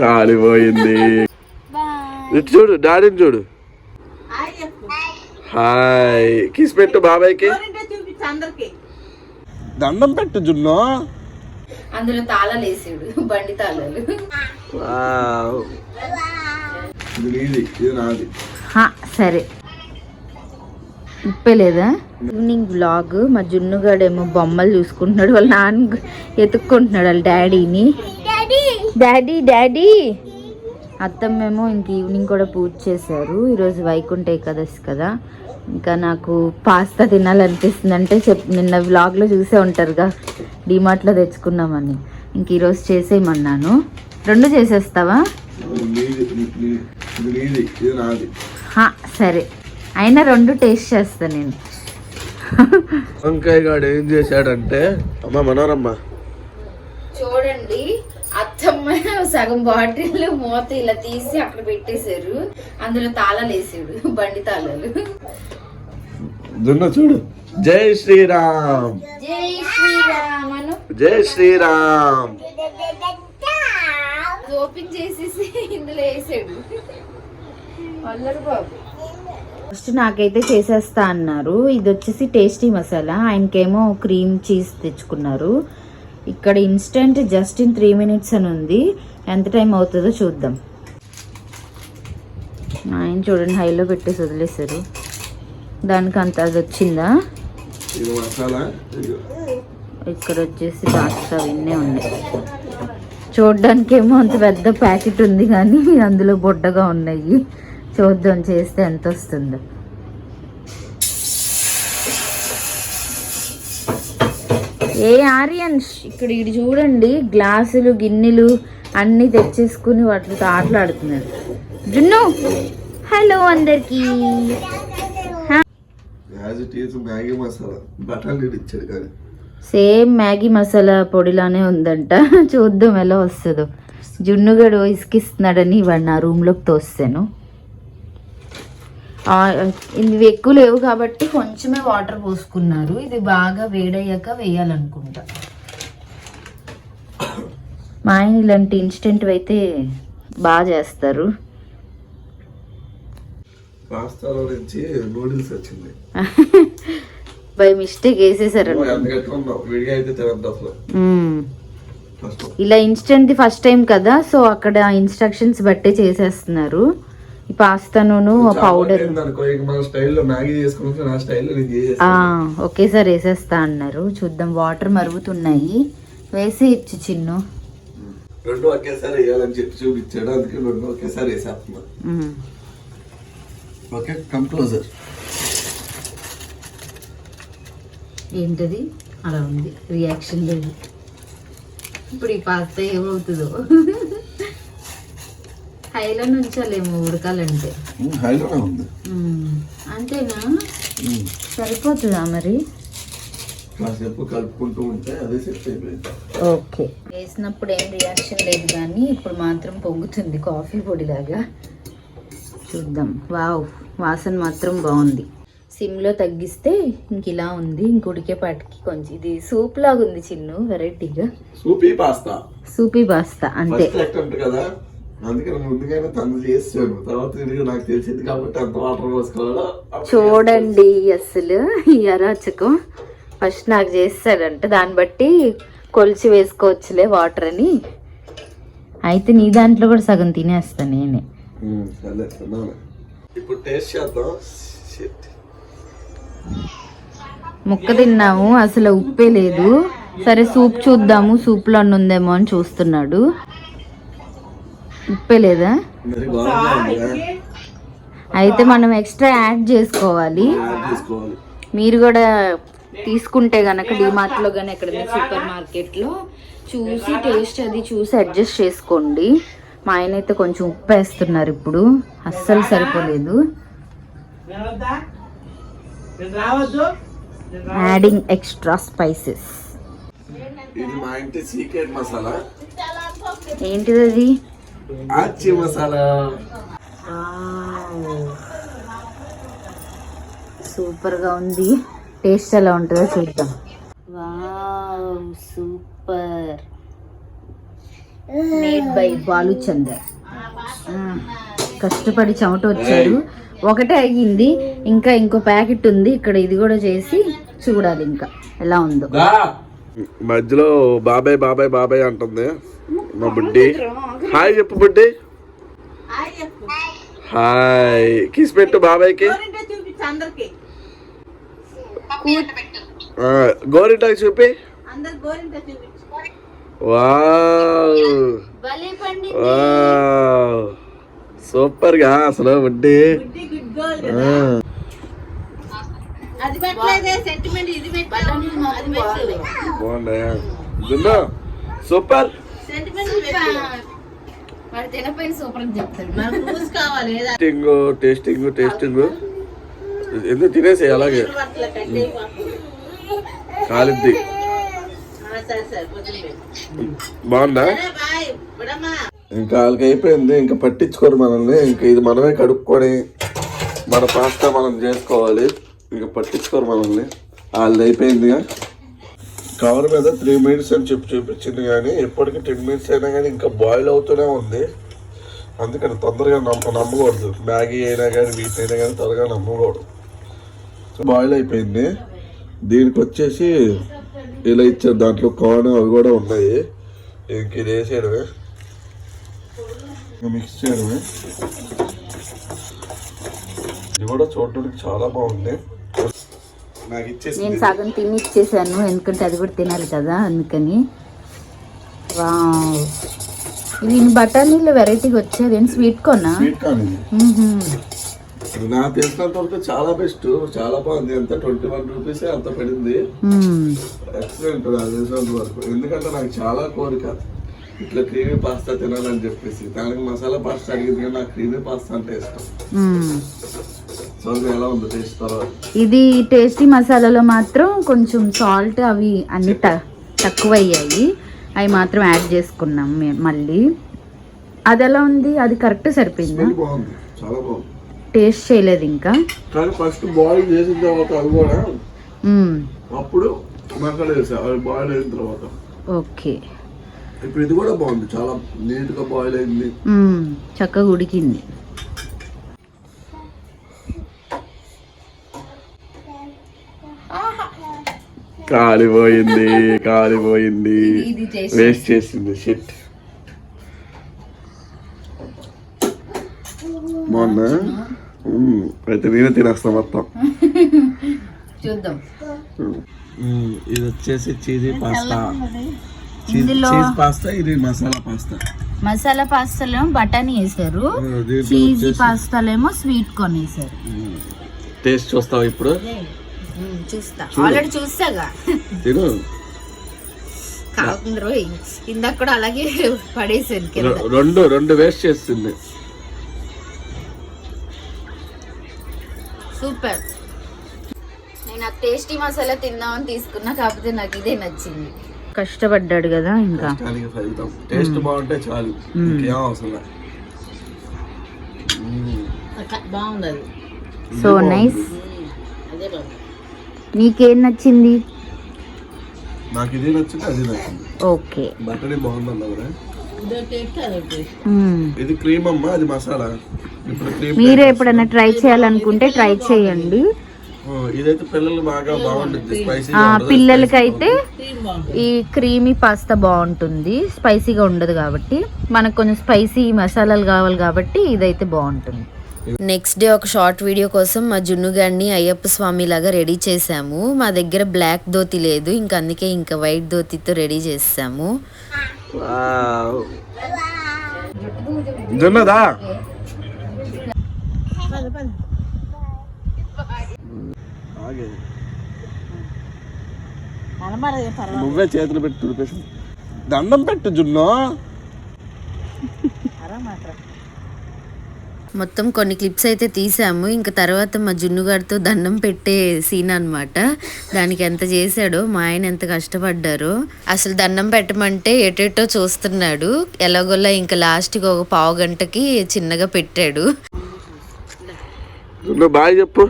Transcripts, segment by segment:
కాలిపోయింది. చూడు డాడీని చూడు. హాయ్ కిస్ పెట్టు బాబాయ్కి. దండం పెట్టు జున్ను. అందులో తాళాలు వేసాడు బండి తాళాలు. వావ్. ఇది నీది ఇది నాది. సరే. ఉప్పే లేదా? ఈవినింగ్ వ్లాగ్ మా జున్నుగాడేమో బొమ్మలు చూసుకుంటున్నాడు వాళ్ళ నాన్న ఎత్తుక్కుంటున్నాడు వాళ్ళ డాడీని. Daddy daddy. అత్తమ్మేమో ఇంక ఈవినింగ్ కూడా పూజ చేశారు. ఈరోజు వైకుంఠ ఏకాదశి కదా. ఇంకా నాకు పాస్తా తినాలనిపిస్తుంది అంటే చెప్ నిన్న వ్లాగ్లో చూసే ఉంటారుగా. డిమార్ట్లో తెచ్చుకున్నామని. ఇంక ఈరోజు చేసేయమన్నాను. రెండు చేసేస్తావా? ఇది నీది నీ- నీ- ఇది నీది ఇది నాది హా, సరే. అయినా రెండు టేస్ట్ చేస్తా నేను. వంకాయ గాడు ఏం చేశాడంటే అమ్మ మనోరమ్మ. చూడండి. అత్తమ్మ సగం బాటిల్ మూత ఇలా తీసి అక్కడ పెట్టేశారు. అందులో తాళాలు వేసాడు బండి తాళాలు. దున్న చూడు. జై శ్రీరామ్. జై శ్రీరామను జై శ్రీరామ్. ఓపెన్ చేసేసి ఇందులో వేసాడు. అల్లరు బాబు. ఫస్ట్ నాకైతే చేసేస్తా అన్నారు. ఇది వచ్చేసి టేస్టీ మసాలా. ఆయనకేమో క్రీమ్ చీజ్ తెచ్చుకున్నారు. ఇక్కడ instant just in three minutes అని ఉంది. ఎంత టైం అవుతుందో చూద్దాం. ఆయన చూడండి హైలో పెట్టేసి వదిలేశారు. దానికి అంత అది వచ్చిందా. ఇక్కడ వచ్చేసి పాస్తా అవన్నీ ఉన్నాయి. చూడడానికి ఏమో అంత పెద్ద ప్యాకెట్ ఉంది కానీ అందులో బొడ్డగా ఉన్నాయి. చూద్దాం చేస్తే ఎంత వస్తుందో. ఏ ఆర్యన్? ఇక్కడ ఇది చూడండి గ్లాసులు గిన్నెలు అన్నీ తెచ్చేసుకుని వాటితో ఆటలాడుతున్నారు. జున్ను హలో అందరికీ. ఇట్ సేమ్ మ్యాగీ మసాలా పొడిలానే ఉందంట. చూద్దాం ఎలా వస్తుందో. జున్నుగడు ఇసుకిస్తున్నాడని వాడు నా రూమ్లోకి తోస్తాను. ఇవి ఎక్కువ లేవు కాబట్టి కొంచెమే వాటర్ పోసుకున్నారు. ఇది బాగా వేడయ్యాక వేయాలనుకుంటా. మా ఆయన ఇలాంటి ఇన్స్టెంట్ అయితే బాగా చేస్తారు. పాస్తాలో నుంచి నూడిల్స్ వచ్చింది. బై మిస్టేక్ వేసేసారు ఇలా ఇన్స్టెంట్ ఫస్ట్ టైం కదా సో అక్కడ ఇన్స్ట్రక్షన్స్ బట్టే చేసేస్తున్నారు. ఈ పాస్తాను పౌడర్ ఒకేసారి వేసేస్తా అన్నారు. చూద్దాం వాటర్ మరుగుతున్నాయి. వేసి ఇచ్చి చిన్ను. రెండు ఒకేసారి వేయాలని చెప్పి చూపించాడు. అందుకే రెండు ఒకేసారి వేసేస్తున్నా. ఓకే కమ్ క్లోజర్ ఏంటది? అలా ఉంది. రియాక్షన్ లేదు. ఇప్పుడు ఈ పాస్తా ఏమవుతుందో. హైలో నుంచాలేమో ఉడకాలంటే. హైలోనే ఉంది. మ్మ్. అంతేనా? సరిపోతుందా మరి? కాసేపు కలుపుకుంటూ ఉంటే అదే సెట్ అయిపోయింది. ఓకే. వేసినప్పుడు ఏం రియాక్షన్ లేదు కానీ ఇప్పుడు మాత్రం పొంగుతుంది కాఫీ పొడిలాగా. చూద్దాం. వావ్ వాసన మాత్రం బాగుంది. సిమ్లో తగ్గిస్తే ఇంక ఇలా ఉంది. ఇంక ఉడికేపాటికి కొంచెం ఇది సూప్ లాగా ఉంది చిన్ను వెరైటీగా సూపీ పాస్తా. సూపీ పాస్తా అంతే. కదా? అందుకని ముందుగానే తను తర్వాత నాకు తెలిసింది కాబట్టి అంత వాటర్ పోసుకోవాలో? చూడండి అసలు ఈ అరాచకం. ఫస్ట్ నాకు చేస్తాడంట. దాన్ని బట్టి కొలిచి వేసుకోవచ్చులే వాటర్ అని. అయితే నీ దాంట్లో కూడా సగం తినేస్తా నేనే. ఇప్పుడు టేస్ట్ చేద్దాం. ముక్క తిన్నాము. అసలు ఉప్పే లేదు. సరే సూప్ చూద్దాము. సూప్లో ఉందేమో అని చూస్తున్నాడు. ఉప్పే లేదా? అయితే మనం ఎక్స్ట్రా యాడ్ చేసుకోవాలి. మీరు కూడా తీసుకుంటే గనక డిమార్ట్లో కానీ ఎక్కడైనా సూపర్ మార్కెట్లో చూసి టేస్ట్ అది చూసి అడ్జస్ట్ చేసుకోండి. మా ఆయన అయితే కొంచెం ఉప్పు వేస్తున్నారు ఇప్పుడు. అస్సలు సరిపోలేదు. యాడింగ్ ఎక్స్ట్రా స్పైసెస్ ఏంటిది అది? ఆచి మసాలా. సూపర్గా ఉంది. టేస్ట్ ఎలా ఉంటుందో చూద్దాం. Wow super. Made by Baluchandar. కష్టపడి చెమట వచ్చారు ఒకటే అయ్యింది. ఇంకా ఇంకో ప్యాకెట్ ఉంది. ఇక్కడ ఇది కూడా చేసి చూడాలి ఇంకా. ఎలా ఉందో. మధ్యలో బాబాయ్ బాబాయ్ బాబాయ్ అంటుంది. మా బుడ్డి. హాయ్ చెప్పు బుడ్డి. హాయ్ కిస్ పెట్టు బాబాయ్కి. ఆ, గోరింటాకు చూపి. వావ్. వావ్. సూపర్గా అసలు బుడ్డి. ఆ. బాగున్నాయా జున్ను సూపర్. వాడు తినపోయిన సూపర్ అని చెప్తాడు. టేస్టింగ్ టేస్టింగ్ టేస్టింగ్ ఎందుకు తినేసి అలాగే? కాలిద్ది. బాగుందా? ఇంకా వాళ్ళకి అయిపోయింది. ఇంకా పట్టించుకోరు మనల్ని. ఇంకా ఇది మనమే కడుక్కొని మన పాస్తా మనం చేసుకోవాలి. ఇంకా పట్టించుకోరు మనల్ని. వాళ్ళది అయిపోయింది కవర్ మీద త్రీ మినిట్స్ అని చెప్పి చూపించింది కానీ ఎప్పటికీ టెన్ మినిట్స్ అయినా కానీ ఇంకా బాయిల్ అవుతూనే ఉంది. అందుకని తొందరగా నమ్మ నమ్మకూడదు. మ్యాగీ అయినా కానీ వీటి అయినా కానీ త్వరగా నమ్మకూడదు. బాయిల్ అయిపోయింది. దీనికి వచ్చేసి ఇలా ఇచ్చారు దాంట్లో కార్న్ అవి కూడా ఉన్నాయి. ఇంక ఇది వేసేయడమే. మిక్స్ చేయడమే. ఇది కూడా చూడడానికి చాలా బాగుంది. నేను సగం తిని ఇచ్చేసాను ఎందుకంటే అది కూడా తినాలి కదా అందుకని. వావ్. ఇవి బఠానీలు వెరైటీగా వచ్చాయి నేను స్వీట్ కొన్నా ఇది. నాకు తెలిసినంత వరకు చాలా బెస్ట్ చాలా బాగుంది. ఎంత? ట్వంటీ వన్ రూపీస్ అంత పడింది. ఎక్సలెంట్ నాకు తెలిసినంత వరకు. ఎందుకంటే నాకు చాలా కోరిక. ఇట్లా క్రీమీ పాస్తా తినాలని చెప్పేసి. దానికి మసాలా పాస్తా అడిగింది కానీ నాకు క్రీమీ పాస్తా అంటే ఇష్టం. ఇది టేస్టీ మసాలాలో మాత్రం కొంచెం సాల్ట్ అవి అన్ని తక్కువ అయ్యాయి అవి మాత్రం యాడ్ చేసుకున్నాం మళ్ళీ. అది ఎలా ఉంది? అది కరెక్ట్ సరిపోయిందా? టేస్ట్ చేయలేదు ఇంకా. ఫస్ట్ బాయిల్ చేసిన తర్వాత కూడా. అప్పుడు బాయిల్ అయిన తర్వాత. ఓకే. ఇప్పుడు ఇది కూడా బాగుంది. చాలా నీట్గా బాయిల్ అయింది. చక్కగా ఉడికింది. కాలిపోయింది కాలిపోయింది. వేస్ట్ చేసింది షిట్ మ్మ్. అయితే నేనే తినేస్తా మొత్తం. చూద్దాం. ఇది వచ్చేసి చీజీ పాస్తా. చీజ్ పాస్తా ఇది మసాలా పాస్తా. మసాలా పాస్తాలేమో బటానీ వేసారు చీజీ పాస్తాలేమో స్వీట్ కార్న్ వేసారు టేస్ట్ చూస్తావా ఇప్పుడు? చూస్తా. ఆల్రెడీ చూస్తాగా. తిను. కాకుండా రోయ్ ఇందాక కూడా అలాగే పడేసాను కింద. రెండు రెండు వేస్ట్ చేస్తుంది సూపర్. నేను ఆ టేస్టీ మసాలా తిందామని తీసుకున్నా కాకపోతే నాకు ఇదే నచ్చింది. కష్టపడ్డాడు కదా ఇంకా. టేస్ట్ బాగుంటే చాలు. ఇంకేం అవసరం లేదు. బాగుంది సో నైస్. అదే బాగుంది. నీకేం నచ్చింది? నాకు ఇది నచ్చింది అది నచ్చింది. ఓకే. ఇదో క్రీమ్ అమ్మ అది మసాలా. ఇప్పుడు క్రీమ్ మీరు ఎప్పుడైనా ట్రై చేయాలనుకుంటే ట్రై చేయండి. ఇదైతే పిల్లలు బాగా బాగుంటుంది స్పైసీ ఆ, పిల్లలకైతే క్రీమ్ బాగుంటుంది. ఈ క్రీమీ పాస్తా బాగుంటుంది స్పైసీగా ఉండదు కాబట్టి. మనకు కొంచెం స్పైసీ మసాలాలు కావాలి కాబట్టి ఇదైతే బాగుంటుంది. నెక్స్ట్ డే ఒక షార్ట్ వీడియో కోసం మా జున్ను గారిని అయ్యప్ప స్వామి లాగా రెడీ చేసాము మా దగ్గర బ్లాక్ ధోతి లేదు. ఇంకా అందుకే ఇంకా వైట్ ధోతితో రెడీ చేసాము జొన్నదా? ఆగే. కనబడదు పర్వాలేదు నువ్వే చేతులు పెట్టి దండం పెట్టు జున్ను. మొత్తం కొన్ని క్లిప్స్ అయితే తీసాము. ఇంకా తర్వాత మా జున్ను గారితో దండం పెట్టే సీన్ అన్నమాట. దానికి ఎంత చేశాడో మా ఆయన ఎంత కష్టపడ్డారో. అసలు దండం పెట్టమంటే ఎటెటో చూస్తున్నాడు. ఎలాగోలా ఇంకా లాస్ట్కి ఒక పావు గంటకి చిన్నగా పెట్టాడు. బాయ్ చెప్పు.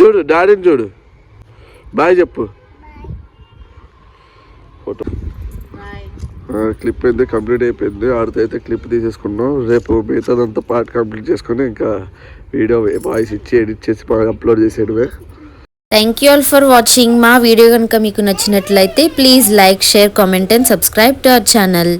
చూడు డాడీని చూడు. బాయ్ చెప్పు. ఫోటో. క్లిప్ అయింది కంప్లీట్ అయిపోయింది. ఆడితే అయితే క్లిప్ తీసేసుకున్నాం. రేపు మిగతాదంతా పార్ట్ కంప్లీట్ చేసుకొని ఇంకా వీడియో వాయిస్ ఇచ్చి ఎడిట్ చేసి upload చేసేయడమే. Thank you all for watching మా వీడియో కనుక మీకు నచ్చినట్లయితే please like share comment and subscribe to our channel